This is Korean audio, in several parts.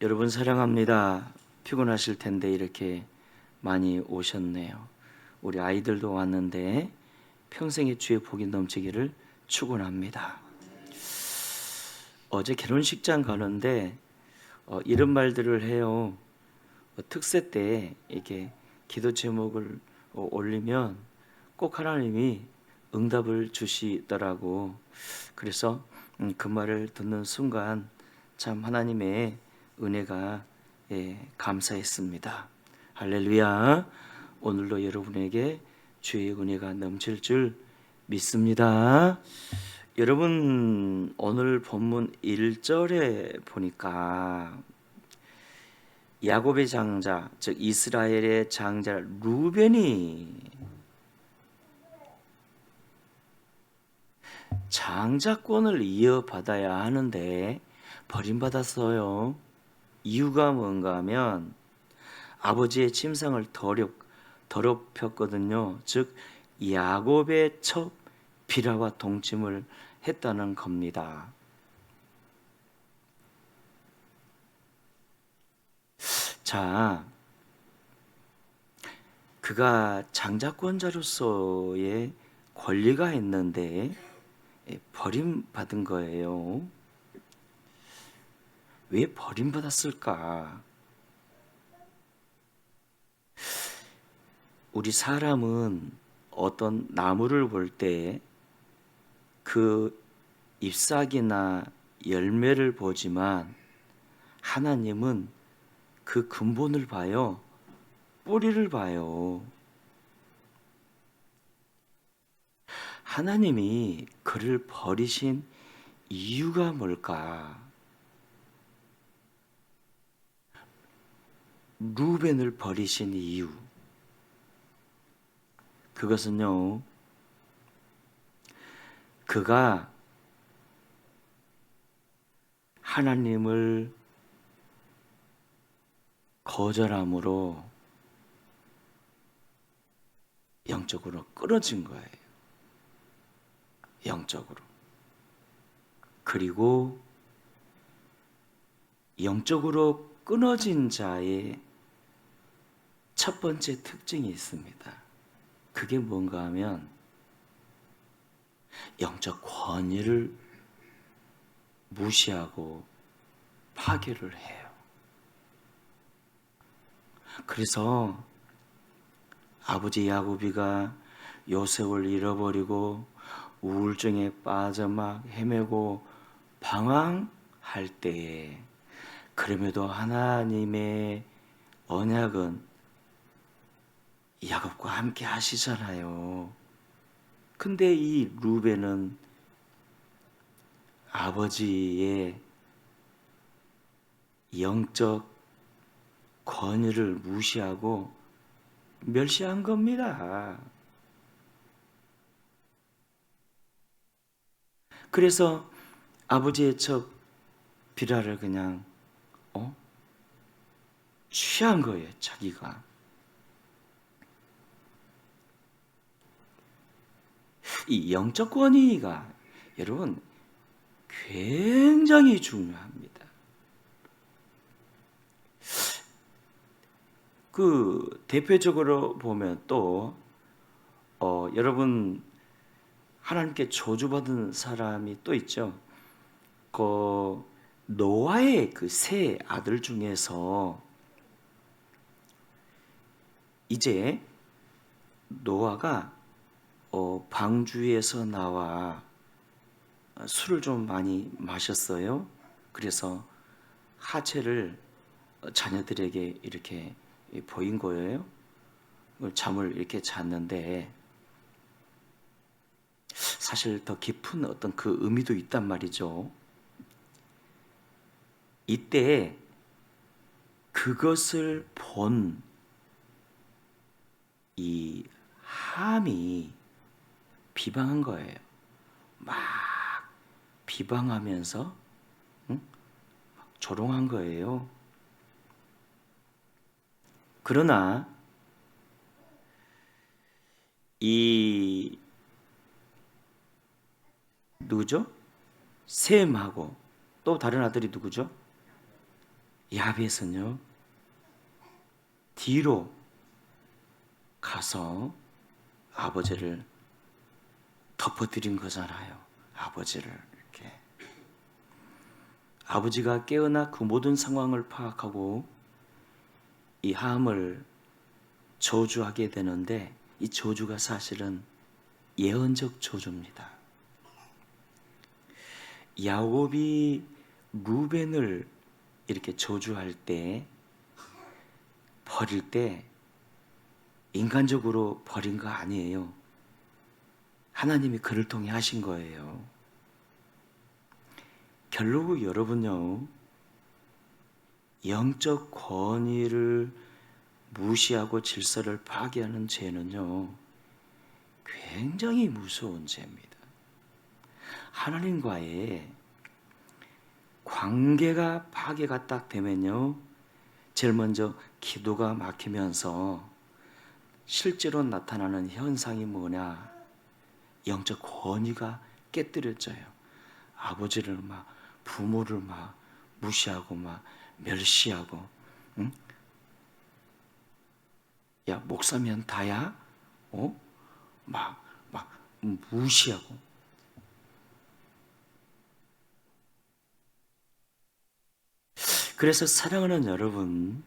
여러분 사랑합니다. 피곤하실 텐데 이렇게 많이 오셨네요. 우리 아이들도 왔는데 평생의 주의 복이 넘치기를 축원합니다. 어제 결혼식장 가는데 어, 이런 말들을 해요. 어, 특세 때 이렇게 기도 제목을 어, 올리면 꼭 하나님이 응답을 주시더라고. 그래서 음, 그 말을 듣는 순간 참 하나님의 은혜가 예, 감사했습니다. 할렐루야. 오늘도 여러분에게 주의 은혜가 넘칠 줄 믿습니다. 여러분 오늘 본문 1절에 보니까 야곱의 장자 즉 이스라엘의 장자 루벤이 장자권을 이어받아야 하는데 버림받았어요. 이유가 뭔가 하면 아버지의 침상을 더럽, 더럽혔거든요. 즉 야곱의 첫 비라와 동침을 했다는 겁니다. 자, 그가 장자권자로서의 권리가 있는데 예, 버림받은 거예요. 왜 버림받았을까? 우리 사람은 어떤 나무를 볼 때 그 잎사귀나 열매를 보지만 하나님은 그 근본을 봐요. 뿌리를 봐요. 하나님이 그를 버리신 이유가 뭘까? 루벤을 버리신 이유. 그것은요, 그가 하나님을 거절함으로 영적으로 끊어진 거예요. 영적으로. 그리고 영적으로 끊어진 자의 첫 번째 특징이 있습니다. 그게 뭔가 하면 영적 권위를 무시하고 파괴를 해요. 그래서 아버지 야곱이가 요셉을 잃어버리고 우울증에 빠져 막 헤매고 방황할 때에 그럼에도 하나님의 언약은 야곱과 함께 하시잖아요. 근데 이 루벤은 아버지의 영적 권위를 무시하고 멸시한 겁니다. 그래서 아버지의 척 비라를 그냥 어? 취한 거예요, 자기가. 이 영적 권위가 여러분 굉장히 중요합니다. 그 대표적으로 보면 또 어, 여러분 하나님께 저주받은 사람이 또 있죠. 그 노아의 그 세 아들 중에서 이제 노아가 어, 방주에서 나와 술을 좀 많이 마셨어요. 그래서 하체를 자녀들에게 이렇게 보인 거예요. 잠을 이렇게 잤는데 사실 더 깊은 어떤 그 의미도 있단 말이죠. 이때 그것을 본 이 함이 비방한 거예요. 막 비방하면서 응? 조롱한 거예요. 그러나 이 누구죠? 셈하고 또 다른 아들이 누구죠? 야벳은요 뒤로 가서 아버지를 덮어드린 거잖아요. 아버지를 이렇게 아버지가 깨어나 그 모든 상황을 파악하고 이 함을 저주하게 되는데 이 저주가 사실은 예언적 저주입니다. 야곱이 루벤을 이렇게 저주할 때 버릴 때 인간적으로 버린 거 아니에요. 하나님이 그를 통해 하신 거예요. 결국 여러분요, 영적 권위를 무시하고 질서를 파괴하는 죄는요, 굉장히 무서운 죄입니다. 하나님과의 관계가 파괴가 딱 되면요, 제일 먼저 기도가 막히면서 실제로 나타나는 현상이 뭐냐? 영적 권위가 깨뜨려져요. 아버지를 막 부모를 막 무시하고 막 멸시하고, 응? 야 목사면 다야? 어? 막 막 무시하고. 그래서 사랑하는 여러분,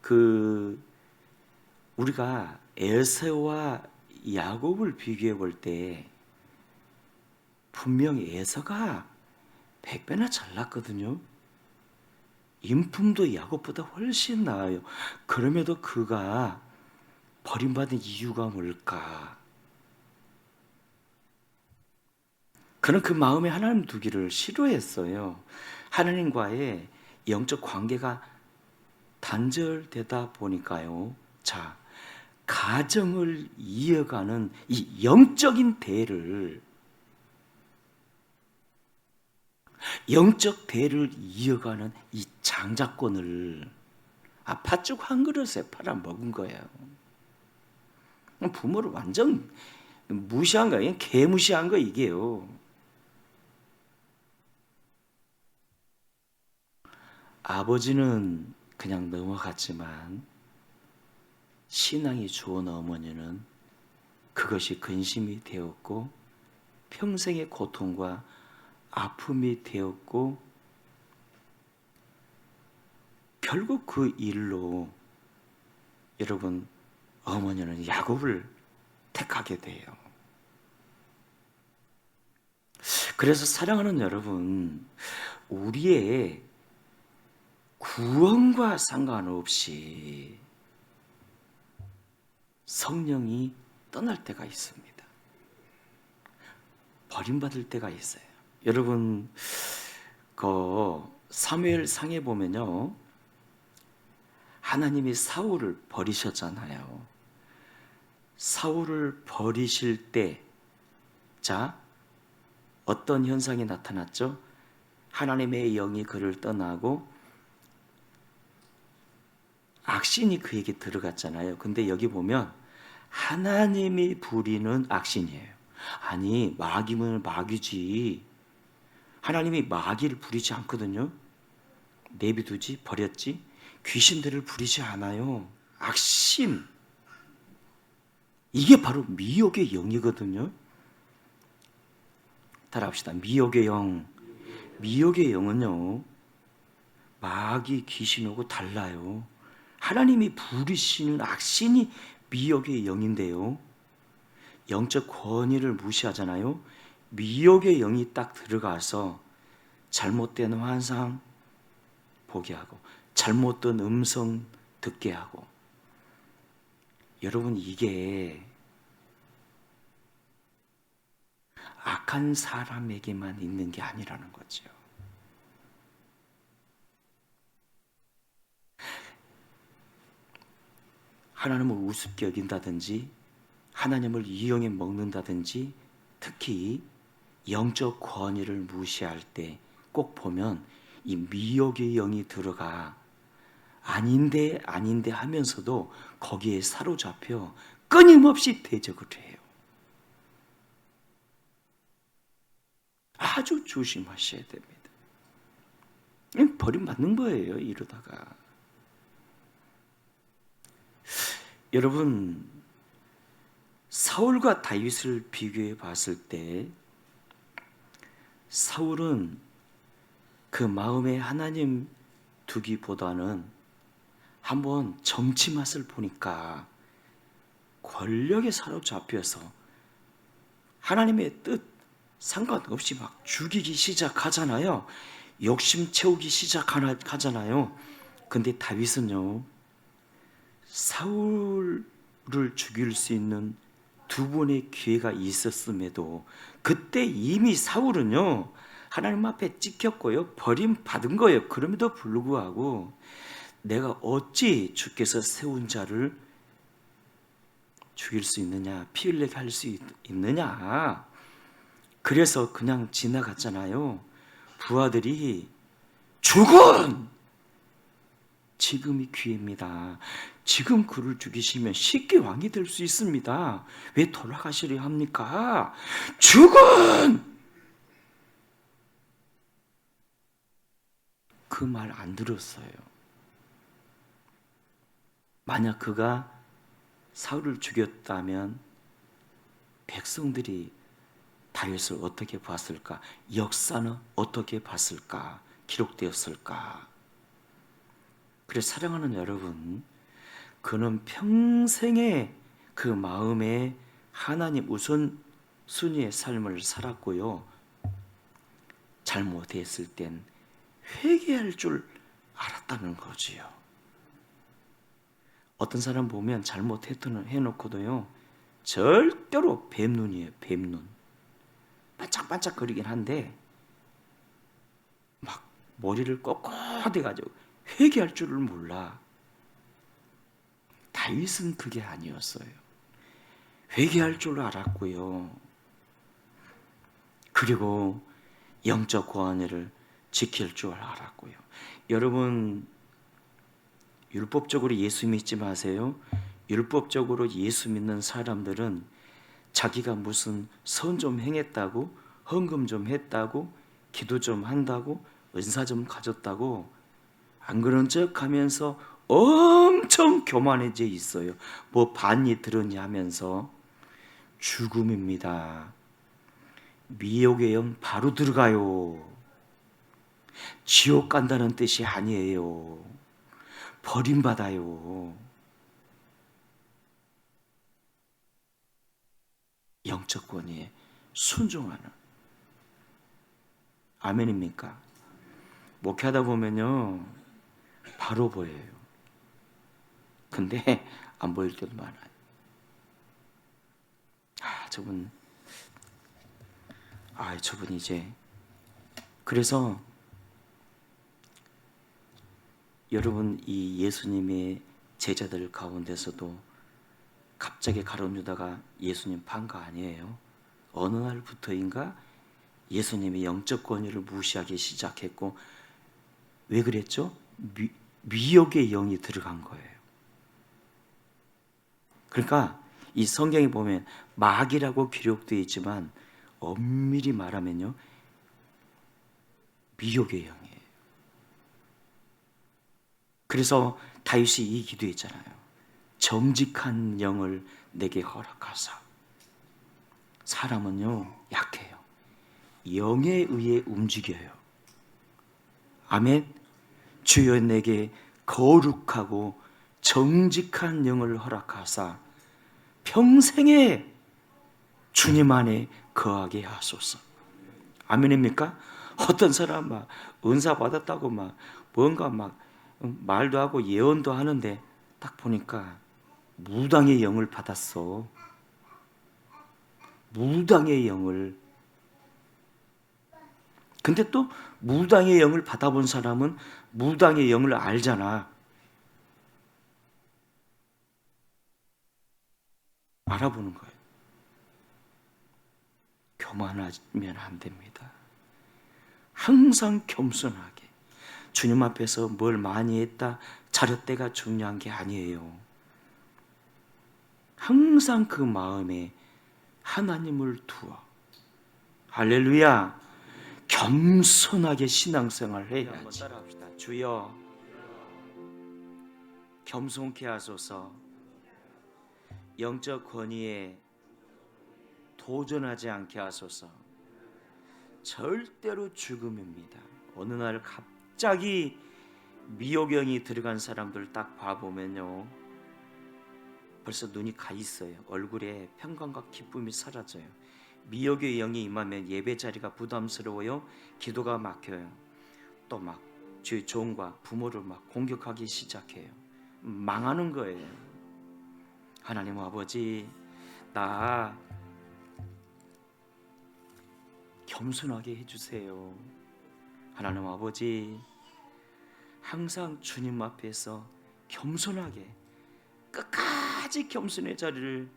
그 우리가 에서와 야곱을 비교해 볼 때 분명히 에서가 백 배나 잘났거든요. 인품도 야곱보다 훨씬 나아요. 그럼에도 그가 버림받은 이유가 뭘까? 그는 그 마음에 하나님 두기를 싫어했어요. 하나님과의 영적 관계가 단절되다 보니까요. 자, 가정을 이어가는 이 영적인 대를 영적 대를 이어가는 이 장자권을 아 팥죽 한 그릇에 팔아 먹은 거예요. 부모를 완전 무시한 거예요. 개무시한 거 이게요. 아버지는 그냥 넘어갔지만 신앙이 좋은 어머니는 그것이 근심이 되었고 평생의 고통과 아픔이 되었고 결국 그 일로 여러분 어머니는 야곱을 택하게 돼요. 그래서 사랑하는 여러분, 우리의 구원과 상관없이 성령이 떠날 때가 있습니다. 버림받을 때가 있어요. 여러분, 그 사무엘 상에 보면요. 하나님이 사울을 버리셨잖아요. 사울을 버리실 때, 자, 어떤 현상이 나타났죠? 하나님의 영이 그를 떠나고 악신이 그에게 들어갔잖아요. 근데 여기 보면 하나님이 부리는 악신이에요. 아니, 마귀면 마귀지. 하나님이 마귀를 부리지 않거든요. 내비두지, 버렸지. 귀신들을 부리지 않아요. 악신. 이게 바로 미혹의 영이거든요. 따라합시다. 미혹의 영. 미혹의 영은요, 마귀 귀신하고 달라요. 하나님이 부리시는 악신이 미혹의 영인데요. 영적 권위를 무시하잖아요. 미혹의 영이 딱 들어가서 잘못된 환상 보게 하고 잘못된 음성 듣게 하고 여러분 이게 악한 사람에게만 있는 게 아니라는 거죠. 하나님을 우습게 여긴다든지 하나님을 이용해 먹는다든지 특히 영적 권위를 무시할 때 꼭 보면 이 미혹의 영이 들어가 아닌데 아닌데 하면서도 거기에 사로잡혀 끊임없이 대적을 해요. 아주 조심하셔야 됩니다. 버림받는 거예요. 이러다가 여러분 사울과 다윗을 비교해 봤을 때 사울은 그 마음에 하나님 두기보다는 한번 정치 맛을 보니까 권력에 사로잡혀서 하나님의 뜻 상관없이 막 죽이기 시작하잖아요. 욕심 채우기 시작하잖아요. 근데 다윗은요, 사울을 죽일 수 있는 두 번의 기회가 있었음에도 그때 이미 사울은요, 하나님 앞에 찍혔고요, 버림받은 거예요. 그럼에도 불구하고 내가 어찌 주께서 세운 자를 죽일 수 있느냐, 피 흘리게 할 수 있느냐. 그래서 그냥 지나갔잖아요. 부하들이 죽은! 지금이 기회입니다. 지금 그를 죽이시면 쉽게 왕이 될 수 있습니다. 왜 돌아가시려 합니까? 죽은! 그 말 안 들었어요. 만약 그가 사울을 죽였다면 백성들이 다윗을 어떻게 봤을까? 역사는 어떻게 봤을까? 기록되었을까? 그래서 사랑하는 여러분, 그는 평생에 그 마음에 하나님 우선 순위의 삶을 살았고요. 잘못했을 땐 회개할 줄 알았다는 거지요. 어떤 사람 보면 잘못했던 해놓고도요, 절대로 뱀눈이에요, 뱀눈. 반짝반짝 거리긴 한데, 막 머리를 꼿꼿해 가지고 회개할 줄을 몰라. 다윗은 그게 아니었어요. 회개할 줄 알았고요. 그리고 영적 고안을 지킬 줄 알았고요. 여러분 율법적으로 예수 믿지 마세요. 율법적으로 예수 믿는 사람들은 자기가 무슨 선 좀 행했다고, 헌금 좀 했다고, 기도 좀 한다고, 은사 좀 가졌다고 안 그런 척 하면서 엄청 교만해져 있어요. 뭐 반이 들었냐 하면서 죽음입니다. 미혹의 영 바로 들어가요. 지옥 간다는 뜻이 아니에요. 버림받아요. 영적 권위에 순종하는 아멘입니까? 목회하다 보면요 바로 보여요. 근데 안 보일 때도 많아요. 아 저분 아 저분 이제 그래서 여러분 이 예수님의 제자들 가운데서도 갑자기 가론 유다가 예수님 판거 아니에요. 어느 날부터인가 예수님의 영적 권위를 무시하기 시작했고 왜 그랬죠? 미, 미혹의 영이 들어간 거예요. 그러니까 이 성경에 보면 마귀라고 기록되어 있지만 엄밀히 말하면요 미혹의 영이에요. 그래서 다윗이 이 기도했잖아요. 정직한 영을 내게 허락하사. 사람은요 약해요. 영에 의해 움직여요. 아멘. 주여 내게 거룩하고 정직한 영을 허락하사 평생에 주님 안에 거하게 하소서. 아멘입니까? 어떤 사람 막 은사 받았다고 막 뭔가 막 말도 하고 예언도 하는데 딱 보니까 무당의 영을 받았어. 무당의 영을. 근데 또 무당의 영을 받아본 사람은 무당의 영을 알잖아. 알아보는 거예요. 교만하면 안 됩니다. 항상 겸손하게. 주님 앞에서 뭘 많이 했다, 잘했대가 중요한 게 아니에요. 항상 그 마음에 하나님을 두어. 할렐루야. 겸손하게 신앙생활 해야지. 주여 겸손케 하소서. 영적 권위에 도전하지 않게 하소서. 절대로 죽음입니다. 어느 날 갑자기 미호경이 들어간 사람들 딱 봐보면요. 벌써 눈이 가 있어요. 얼굴에 평강과 기쁨이 사라져요. 미혹의 영이 임하면 예배 자리가 부담스러워요. 기도가 막혀요. 또 막 주의 종과 부모를 막 공격하기 시작해요. 망하는 거예요. 하나님 아버지, 나 겸손하게 해주세요. 하나님 아버지, 항상 주님 앞에서 겸손하게 끝까지 겸손의 자리를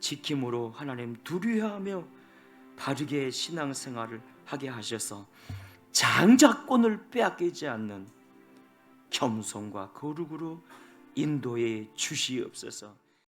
지킴으로 하나님 두려워하며 바르게 신앙생활을 하게 하셔서 장자권을 빼앗기지 않는 겸손과 거룩으로 인도해 주시옵소서.